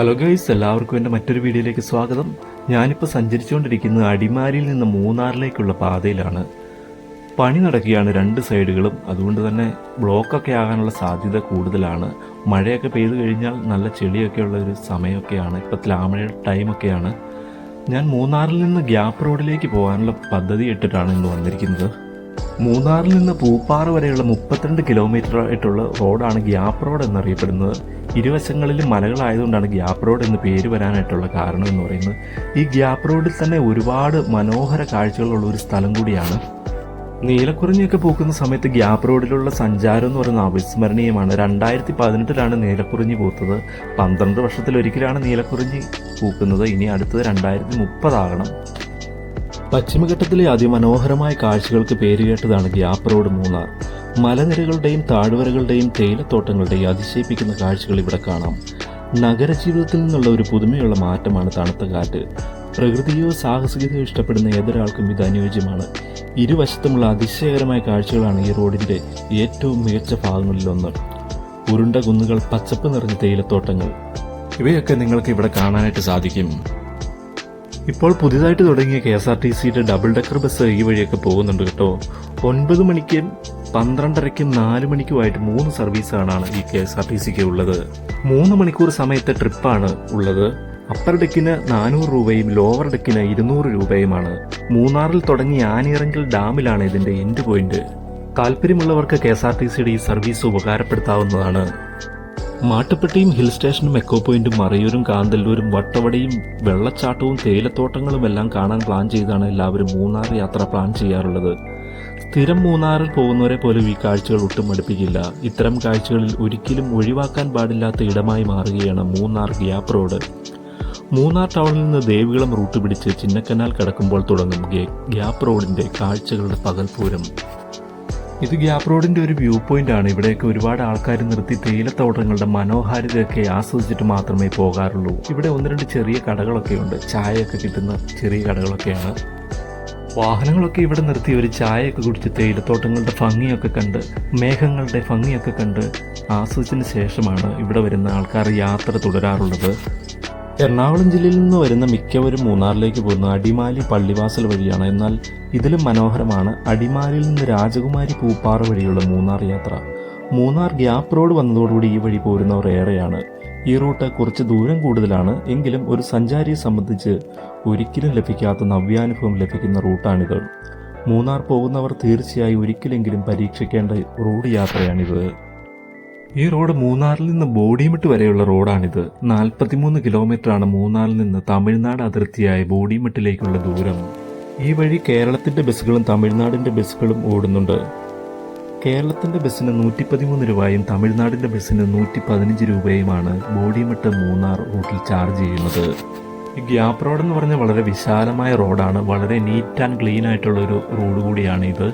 Hello guys എല്ലാവർക്കും എന്റെ മറ്റൊരു വീഡിയോയിലേക്ക് സ്വാഗതം. ഞാനിപ്പോൾ സഞ്ചരിച്ചുകൊണ്ടിരിക്കുന്നത് അടിമാലിയിൽ നിന്ന് മൂന്നാറിലേക്കുള്ള പാതയിലാണ്. പണി നടക്കുകയാണ് രണ്ട് സൈഡുകളും. അതുകൊണ്ട് തന്നെ ബ്ലോക്കൊക്കെ ആകാനുള്ള സാധ്യത കൂടുതലാണ്. മഴയൊക്കെ പെയ്തു കഴിഞ്ഞാൽ നല്ല ചെളിയൊക്കെ ഉള്ള ഒരു സമയമൊക്കെയാണ്. ഇപ്പോൾ ലാമഴയുടെ ടൈമൊക്കെയാണ്. ഞാൻ മൂന്നാറിൽ നിന്ന് ഗ്യാപ്പ് റോഡിലേക്ക് പോകാനുള്ള പദ്ധതി ഇട്ടിട്ടാണ് ഇന്ന് വന്നിരിക്കുന്നത്. മൂന്നാറിൽ നിന്ന് പൂപ്പാറ വരെയുള്ള മുപ്പത്തിരണ്ട് കിലോമീറ്റർ ആയിട്ടുള്ള റോഡാണ് ഗ്യാപ്പ് റോഡ് എന്നറിയപ്പെടുന്നത്. ഇരുവശങ്ങളിലും മലകളായതുകൊണ്ടാണ് ഗ്യാപ്പ് റോഡ് എന്ന് പേര് വരാനായിട്ടുള്ള കാരണം എന്ന് പറയുന്നത്. ഈ ഗ്യാപ്പ് റോഡിൽ തന്നെ ഒരുപാട് മനോഹര കാഴ്ചകളുള്ള ഒരു സ്ഥലം കൂടിയാണ്. നീലക്കുറിഞ്ഞിയൊക്കെ പൂക്കുന്ന സമയത്ത് ഗ്യാപ്പ് റോഡിലുള്ള സഞ്ചാരം എന്ന് പറയുന്നത് അവിസ്മരണീയമാണ്. രണ്ടായിരത്തി പതിനെട്ടിലാണ് നീലക്കുറിഞ്ഞി പൂത്തത്. പന്ത്രണ്ട് വർഷത്തിലൊരിക്കലാണ് നീലക്കുറിഞ്ഞി പൂക്കുന്നത്. ഇനി അടുത്തത് രണ്ടായിരത്തി മുപ്പതാകണം പശ്ചിമഘട്ടത്തിലെ അതിമനോഹരമായ കാഴ്ചകൾക്ക് പേരുകേട്ടതാണ് ഗ്യാപ്പ് റോഡ് മൂന്നാർ. മലനിരകളുടെയും താഴ്വരകളുടെയും തേയിലത്തോട്ടങ്ങളുടെയും അതിശയിപ്പിക്കുന്ന കാഴ്ചകൾ ഇവിടെ കാണാം. നഗരജീവിതത്തിൽ നിന്നുള്ള ഒരു പുതുമയുള്ള മാറ്റമാണ് തണുത്ത കാറ്റ്. പ്രകൃതിയോ സാഹസികതയോ ഇഷ്ടപ്പെടുന്ന ഏതൊരാൾക്കും ഇത് അനുയോജ്യമാണ്. ഇരുവശത്തുമുള്ള അതിശയകരമായ കാഴ്ചകളാണ് ഈ റോഡിന്റെ ഏറ്റവും മികച്ച ഭാഗങ്ങളിലൊന്ന്. ഉരുണ്ട കുന്നുകൾ പച്ചപ്പ് നിറഞ്ഞ തേയിലത്തോട്ടങ്ങൾ. ഇവയൊക്കെ നിങ്ങൾക്ക് ഇവിടെ കാണാനായിട്ട് സാധിക്കും. ഇപ്പോൾ പുതിയതായിട്ട് തുടങ്ങിയ കെ എസ് ആർ ടി സിയുടെ ഡബിൾ ഡെക്കർ ബസ് ഈ വഴിയൊക്കെ പോകുന്നുണ്ട് കേട്ടോ. ഒൻപത് മണിക്കും പന്ത്രണ്ടരയ്ക്കും നാല് മണിക്കുമായിട്ട് മൂന്ന് സർവീസാണ് ഈ കെ എസ് ആർ ടി സിക്ക് ഉള്ളത്. മൂന്ന് മണിക്കൂർ സമയത്തെ ട്രിപ്പാണ് ഉള്ളത്. അപ്പർ ഡെക്കിന് നാനൂറ് രൂപയും ലോവർ ഡെക്കിന് ഇരുന്നൂറ് രൂപയുമാണ്. മൂന്നാറിൽ തുടങ്ങി ആനിയിറങ്കൽ ഡാമിലാണ് ഇതിന്റെ എൻഡ് പോയിന്റ് താല്പര്യമുള്ളവർക്ക് കെ എസ് ആർ ടി സിയുടെ ഈ സർവീസ് ഉപകാരപ്പെടുത്താവുന്നതാണ്. മാട്ടുപ്പെട്ടിയും ഹിൽ സ്റ്റേഷനും എക്കോ പോയിന്റും മറയൂരും കാന്തല്ലൂരും വട്ടവടയും വെള്ളച്ചാട്ടവും തേയിലത്തോട്ടങ്ങളും എല്ലാം കാണാൻ പ്ലാൻ ചെയ്താണ് എല്ലാവരും മൂന്നാർ യാത്ര പ്ലാൻ ചെയ്യാറുള്ളത്. സ്ഥിരം മൂന്നാറിൽ പോകുന്നവരെ പോലും ഈ കാഴ്ചകൾ ഒട്ടും മടുപ്പിക്കില്ല ഇത്തരം കാഴ്ചകളിൽ ഒരിക്കലും ഒഴിവാക്കാൻ പാടില്ലാത്ത ഇടമായി മാറുകയാണ് മൂന്നാർ ഗ്യാപ് റോഡ്. മൂന്നാർ ടൗണിൽ നിന്ന് ദേവികുളം റൂട്ട് പിടിച്ച് ചിന്നക്കനാൽ കടക്കുമ്പോൾ തുടങ്ങും ഗ്യാപ് റോഡിന്റെ കാഴ്ചകളുടെ പകൽപൂരം ഇത് ഗ്യാപ് റോഡിന്റെ ഒരു വ്യൂ പോയിന്റ് ആണ്. ഇവിടെയൊക്കെ ഒരുപാട് ആൾക്കാർ നിർത്തി തേയിലത്തോട്ടങ്ങളുടെ മനോഹാരിതയൊക്കെ ആസ്വദിച്ചിട്ട് മാത്രമേ പോകാറുള്ളൂ. ഇവിടെ ഒന്ന് രണ്ട് ചെറിയ കടകളൊക്കെ ഉണ്ട്. ചായയൊക്കെ കിട്ടുന്ന ചെറിയ കടകളൊക്കെയാണ്. വാഹനങ്ങളൊക്കെ ഇവിടെ നിർത്തി ഒരു ചായയൊക്കെ കുടിച്ച് തേയിലത്തോട്ടങ്ങളുടെ ഭംഗിയൊക്കെ കണ്ട് മേഘങ്ങളുടെ ഭംഗിയൊക്കെ കണ്ട് ആസ്വദിച്ചതിന് ശേഷമാണ് ഇവിടെ വരുന്ന ആൾക്കാർ യാത്ര തുടരാറുള്ളത്. എറണാകുളം ജില്ലയിൽ നിന്ന് വരുന്ന മിക്കവരും മൂന്നാറിലേക്ക് പോകുന്ന അടിമാലി പള്ളിവാസൽ വഴിയാണ്. എന്നാൽ ഇതിലും മനോഹരമാണ് അടിമാലിയിൽ നിന്ന് രാജകുമാരി പൂപ്പാറ വഴിയുള്ള മൂന്നാർ യാത്ര. മൂന്നാർ ഗ്യാപ്പ് റോഡ് വന്നതോടുകൂടി ഈ വഴി പോരുന്നവർ ഏറെയാണ്. ഈ റൂട്ട് കുറച്ച് ദൂരം കൂടുതലാണ്. എങ്കിലും ഒരു സഞ്ചാരിയെ സംബന്ധിച്ച് ഒരിക്കലും ലഭിക്കാത്ത നവ്യാനുഭവം ലഭിക്കുന്ന റൂട്ടാണിത്. മൂന്നാർ പോകുന്നവർ തീർച്ചയായും ഒരിക്കലെങ്കിലും പരീക്ഷിക്കേണ്ട റോഡ് യാത്രയാണിത്. ഈ റോഡ് മൂന്നാറിൽ നിന്ന് ബോഡിമെട്ട് വരെയുള്ള റോഡാണിത്. നാൽപ്പത്തിമൂന്ന് കിലോമീറ്ററാണ് മൂന്നാറിൽ നിന്ന് തമിഴ്നാട് അതിർത്തിയായ ബോഡിമെട്ടിലേക്കുള്ള ദൂരം. ഈ വഴി കേരളത്തിന്റെ ബസ്സുകളും തമിഴ്നാടിന്റെ ബസ്സുകളും ഓടുന്നുണ്ട്. കേരളത്തിന്റെ ബസ്സിന് നൂറ്റി പതിമൂന്ന് രൂപയും തമിഴ്നാടിന്റെ ബസ്സിന് നൂറ്റി പതിനഞ്ച് രൂപയുമാണ് ബോഡിമെട്ട് മൂന്നാർ റൂട്ടിൽ ചാർജ് ചെയ്യുന്നത്. ഈ ഗ്യാപ്പ് റോഡ് എന്ന് പറഞ്ഞാൽ വളരെ വിശാലമായ റോഡാണ്. വളരെ നീറ്റ് ആൻഡ് ക്ലീൻ ആയിട്ടുള്ള ഒരു റോഡ് കൂടിയാണ് ഇത്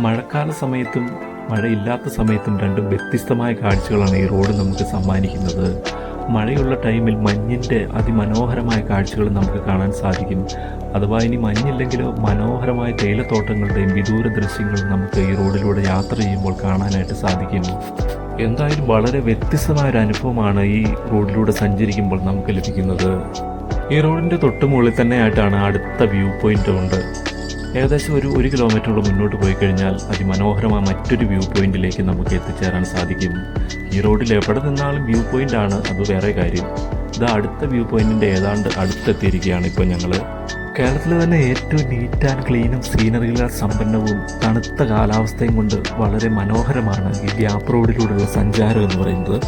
മഴക്കാല സമയത്തും മഴയില്ലാത്ത സമയത്തും രണ്ടും വ്യത്യസ്തമായ കാഴ്ചകളാണ് ഈ റോഡ് നമുക്ക് സമ്മാനിക്കുന്നത്. മഴയുള്ള ടൈമിൽ മഞ്ഞിന്റെ അതിമനോഹരമായ കാഴ്ചകൾ നമുക്ക് കാണാൻ സാധിക്കും. അഥവാ ഇനി മഞ്ഞില്ലെങ്കിലോ മനോഹരമായ തേയിലത്തോട്ടങ്ങളുടെയും വിദൂര ദൃശ്യങ്ങളും നമുക്ക് ഈ റോഡിലൂടെ യാത്ര ചെയ്യുമ്പോൾ കാണാനായിട്ട് സാധിക്കും. എന്തായാലും വളരെ വ്യത്യസ്തമായ ഒരു അനുഭവമാണ് ഈ റോഡിലൂടെ സഞ്ചരിക്കുമ്പോൾ നമുക്ക് ലഭിക്കുന്നത്. ഈ റോഡിന്റെ തൊട്ട് മുകളിൽ തന്നെയായിട്ടാണ് അടുത്ത വ്യൂ പോയിന്റ് ഉണ്ട്. ഏകദേശം ഒരു ഒരു കിലോമീറ്ററോളം മുന്നോട്ട് പോയി കഴിഞ്ഞാൽ അതിമനോഹരമായ മറ്റൊരു വ്യൂ പോയിന്റിലേക്ക് നമുക്ക് എത്തിച്ചേരാൻ സാധിക്കും. ഈ റോഡിൽ എവിടെ നിന്നാലും വ്യൂ പോയിന്റ് ആണ് അത് വേറെ കാര്യം. ഇത് അടുത്ത വ്യൂ പോയിന്റിന്റെ ഏതാണ്ട് അടുത്തെത്തിയിരിക്കുകയാണ് ഇപ്പോൾ ഞങ്ങൾ കേരളത്തിലെ തന്നെ ഏറ്റവും നീറ്റ് ആൻഡ് ക്ലീനും സീനറികളാൽ സമ്പന്നവും തണുത്ത കാലാവസ്ഥയും കൊണ്ട് വളരെ മനോഹരമാണ് ഈ ഗ്യാപ്പ് റോഡിലൂടെയുള്ള സഞ്ചാരം എന്ന് പറയുന്നത്.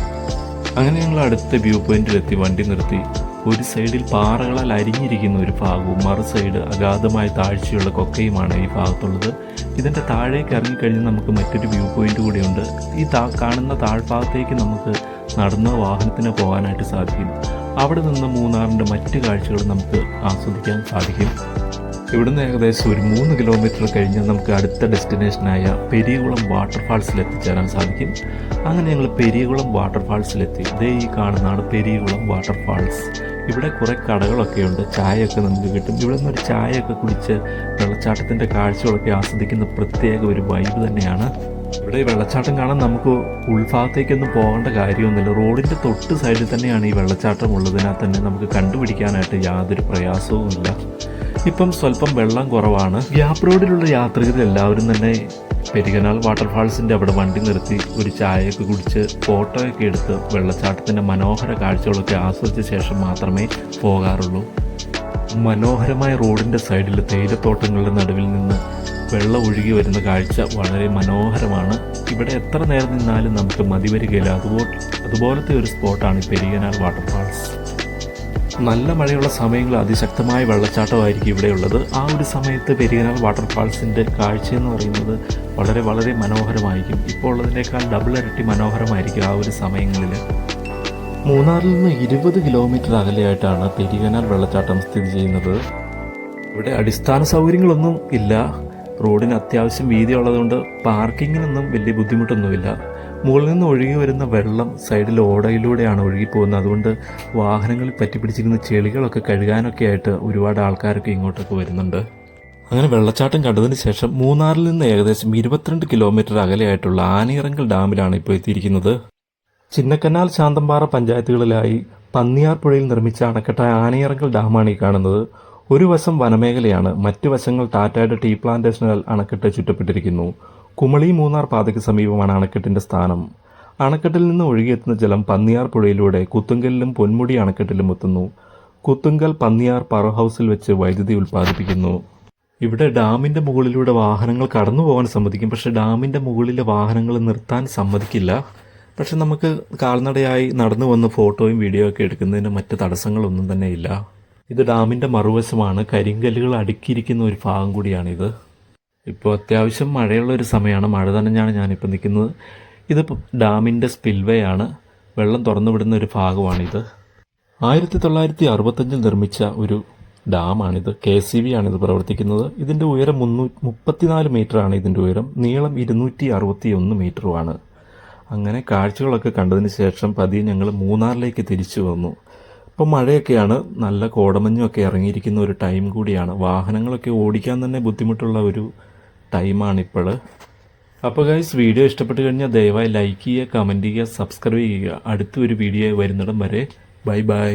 അങ്ങനെ ഞങ്ങൾ അടുത്ത വ്യൂ പോയിന്റിലെത്തി വണ്ടി നിർത്തി. ഒരു സൈഡിൽ പാറകളാൽ അരിഞ്ഞിരിക്കുന്ന ഒരു ഭാഗവും മറു സൈഡ് അഗാധമായ താഴ്ചയുള്ള കൊക്കയുമാണ് ഈ ഭാഗത്തുള്ളത്. ഇതിന്റെ താഴേക്ക് ഇറങ്ങിക്കഴിഞ്ഞ് നമുക്ക് മറ്റൊരു വ്യൂ പോയിന്റ് കൂടിയുണ്ട്. ഈ താ കാണുന്ന താഴ്ഭാഗത്തേക്ക് നമുക്ക് നടന്ന വാഹനത്തിന് പോകാനായിട്ട് സാധിക്കും. അവിടെ നിന്ന് മൂന്നാറിന്റെ മറ്റ് കാഴ്ചകൾ നമുക്ക് ആസ്വദിക്കാൻ സാധിക്കും. ഇവിടുന്ന് ഏകദേശം ഒരു മൂന്ന് കിലോമീറ്റർ കഴിഞ്ഞാൽ നമുക്ക് അടുത്ത ഡെസ്റ്റിനേഷനായ പെരിയകുളം വാട്ടർഫാൾസിൽ എത്തിച്ചേരാൻ സാധിക്കും. അങ്ങനെ ഞങ്ങൾ പെരിയകുളം വാട്ടർഫാൾസിലെത്തി ഇതേ ഈ കാണുന്നതാണ് പെരിയകുളം വാട്ടർഫാൾസ് ഇവിടെ കുറേ കടകളൊക്കെ ഉണ്ട്. ചായയൊക്കെ നമുക്ക് കിട്ടും. ഇവിടെ നിന്ന് ഒരു ചായയൊക്കെ കുടിച്ച് വെള്ളച്ചാട്ടത്തിന്റെ കാഴ്ചകളൊക്കെ ആസ്വദിക്കുന്ന പ്രത്യേക ഒരു വൈബ് തന്നെയാണ്. ഇവിടെ വെള്ളച്ചാട്ടം കാണാൻ നമുക്ക് ഉൾഭാഗത്തേക്കൊന്നും പോകേണ്ട കാര്യമൊന്നുമില്ല. റോഡിന്റെ തൊട്ട് സൈഡിൽ തന്നെയാണ് ഈ വെള്ളച്ചാട്ടം ഉള്ളതിനാൽ തന്നെ നമുക്ക് കണ്ടുപിടിക്കാനായിട്ട് യാതൊരു പ്രയാസവും ഇല്ല. ഇപ്പം സ്വല്പം വെള്ളം കുറവാണ്. ഗ്യാപ് റോഡിലുള്ള യാത്രികർ എല്ലാവരും തന്നെ പെരികനാൽ വാട്ടർഫാൾസിന്റെ അവിടെ വണ്ടി നിർത്തി ഒരു ചായയൊക്കെ കുടിച്ച് ഫോട്ടോയൊക്കെ എടുത്ത് വെള്ളച്ചാട്ടത്തിന്റെ മനോഹര കാഴ്ചകളൊക്കെ ആസ്വദിച്ച ശേഷം മാത്രമേ പോകാറുള്ളൂ. മനോഹരമായ റോഡിന്റെ സൈഡിൽ തേയിലത്തോട്ടങ്ങളുടെ നടുവിൽ നിന്ന് വെള്ളം ഒഴുകി വരുന്ന കാഴ്ച വളരെ മനോഹരമാണ്. ഇവിടെ എത്ര നേരം നിന്നാലും നമുക്ക് മതി വരികയില്ല. അതുപോലെ അതുപോലത്തെ ഒരു സ്പോട്ടാണ് ഈ പെരിയനാൽ വാട്ടർഫാൾസ്. നല്ല മഴയുള്ള സമയങ്ങളിൽ അതിശക്തമായ വെള്ളച്ചാട്ടമായിരിക്കും ഇവിടെയുള്ളത് ആ ഒരു സമയത്ത് പെരിയനാൽ വാട്ടർഫാൾസിന്റെ കാഴ്ച എന്ന് പറയുന്നത് വളരെ വളരെ മനോഹരമായിരിക്കും. ഇപ്പോൾ ഉള്ളതിനേക്കാൾ ഡബിൾ ഇരട്ടി മനോഹരമായിരിക്കും ആ ഒരു സമയങ്ങളിൽ. മൂന്നാറിൽ നിന്ന് ഇരുപത് കിലോമീറ്റർ അകലെയായിട്ടാണ് പെരിയനാൽ വെള്ളച്ചാട്ടം സ്ഥിതി ചെയ്യുന്നത്. ഇവിടെ അടിസ്ഥാന സൗകര്യങ്ങളൊന്നും ഇല്ല. റോഡിന് അത്യാവശ്യം വീതിയുള്ളതുകൊണ്ട് പാർക്കിങ്ങിനൊന്നും വലിയ ബുദ്ധിമുട്ടൊന്നുമില്ല. മുകളിൽ നിന്ന് ഒഴുകി വരുന്ന വെള്ളം സൈഡിൽ ഓടയിലൂടെയാണ് ഒഴുകി പോകുന്നത് അതുകൊണ്ട് വാഹനങ്ങളിൽ പറ്റിപ്പിടിച്ചിരുന്ന ചെളികളൊക്കെ കഴുകാനൊക്കെ ആയിട്ട് ഒരുപാട് ആൾക്കാരൊക്കെ ഇങ്ങോട്ടൊക്കെ വരുന്നുണ്ട്. അങ്ങനെ വെള്ളച്ചാട്ടം കണ്ടതിന് ശേഷം മൂന്നാറിൽ നിന്ന് ഏകദേശം ഇരുപത്തിരണ്ട് കിലോമീറ്റർ അകലെയായിട്ടുള്ള ആനയിറങ്കൽ ഡാമിലാണ് ഇപ്പോൾ എത്തിയിരിക്കുന്നത്. ചിന്നക്കനാൽ ശാന്തമ്പാറ പഞ്ചായത്തുകളിലായി പന്നിയാർ പുഴയിൽ നിർമ്മിച്ച അണക്കെട്ടായ ആനയിറങ്കൽ ഡാമാണ് ഈ കാണുന്നത്. ഒരു വശം വനമേഖലയാണ് മറ്റു വശങ്ങൾ ടാറ്റയുടെ ടീ പ്ലാന്റേഷനാൽ അണക്കെട്ട് ചുറ്റപ്പെട്ടിരിക്കുന്നു. കുമളി മൂന്നാർ പാതയ്ക്ക് സമീപമാണ് അണക്കെട്ടിന്റെ സ്ഥാനം. അണക്കെട്ടിൽ നിന്ന് ഒഴുകിയെത്തുന്ന ജലം പന്നിയാർ പുഴയിലൂടെ കുത്തുങ്കലിലും പൊന്മുടി അണക്കെട്ടിലും എത്തുന്നു. കുത്തുങ്കൽ പന്നിയാർ പവർ ഹൗസിൽ വെച്ച് വൈദ്യുതി ഉൽപ്പാദിപ്പിക്കുന്നു. ഇവിടെ ഡാമിന്റെ മുകളിലൂടെ വാഹനങ്ങൾ കടന്നു പോകാൻ സമ്മതിക്കും. പക്ഷേ ഡാമിന്റെ മുകളിലെ വാഹനങ്ങൾ നിർത്താൻ സമ്മതിക്കില്ല. പക്ഷെ നമുക്ക് കാൽനടയായി നടന്നു വന്ന് ഫോട്ടോയും വീഡിയോ ഒക്കെ എടുക്കുന്നതിന് മറ്റ് തടസ്സങ്ങളൊന്നും തന്നെ ഇല്ല. ഇത് ഡാമിന്റെ മറുവശമാണ്. കരിങ്കല്ലുകൾ അടുക്കിയിരിക്കുന്ന ഒരു ഭാഗം കൂടിയാണിത്. ഇപ്പോൾ അത്യാവശ്യം മഴയുള്ള ഒരു സമയമാണ്. മഴ തന്നെയാണ് ഞാനിപ്പോൾ നിൽക്കുന്നത്. ഇത് ഡാമിന്റെ സ്പിൽവേ ആണ്. വെള്ളം തുറന്നു വിടുന്ന ഒരു ഭാഗമാണിത്. ആയിരത്തി തൊള്ളായിരത്തി അറുപത്തഞ്ചിൽ നിർമ്മിച്ച ഒരു ഡാമാണിത്. കെ സി വി ആണിത് പ്രവർത്തിക്കുന്നത്. ഇതിന്റെ ഉയരം മുന്നൂ മുപ്പത്തിനാല് മീറ്ററാണ് ഇതിന്റെ ഉയരം. നീളം ഇരുന്നൂറ്റി അറുപത്തി ഒന്ന് മീറ്ററുമാണ്. അങ്ങനെ കാഴ്ചകളൊക്കെ കണ്ടതിന് ശേഷം പതിയെ ഞങ്ങൾ മൂന്നാറിലേക്ക് തിരിച്ചു വന്നു. ഇപ്പോൾ മഴയൊക്കെയാണ് നല്ല കോടമഞ്ഞൊക്കെ ഇറങ്ങിയിരിക്കുന്ന ഒരു ടൈം കൂടിയാണ്. വാഹനങ്ങളൊക്കെ ഓടിക്കാൻ തന്നെ ബുദ്ധിമുട്ടുള്ള ഒരു ടൈമാണ് ഇപ്പോൾ അപ്പോൾ ഗൈസ് വീഡിയോ ഇഷ്ടപ്പെട്ട് കഴിഞ്ഞാൽ ദയവായി ലൈക്ക് ചെയ്യുക കമന്റ് ചെയ്യുക സബ്സ്ക്രൈബ് ചെയ്യുക. അടുത്തൊരു വീഡിയോ വരുന്നിടം വരെ. Bye bye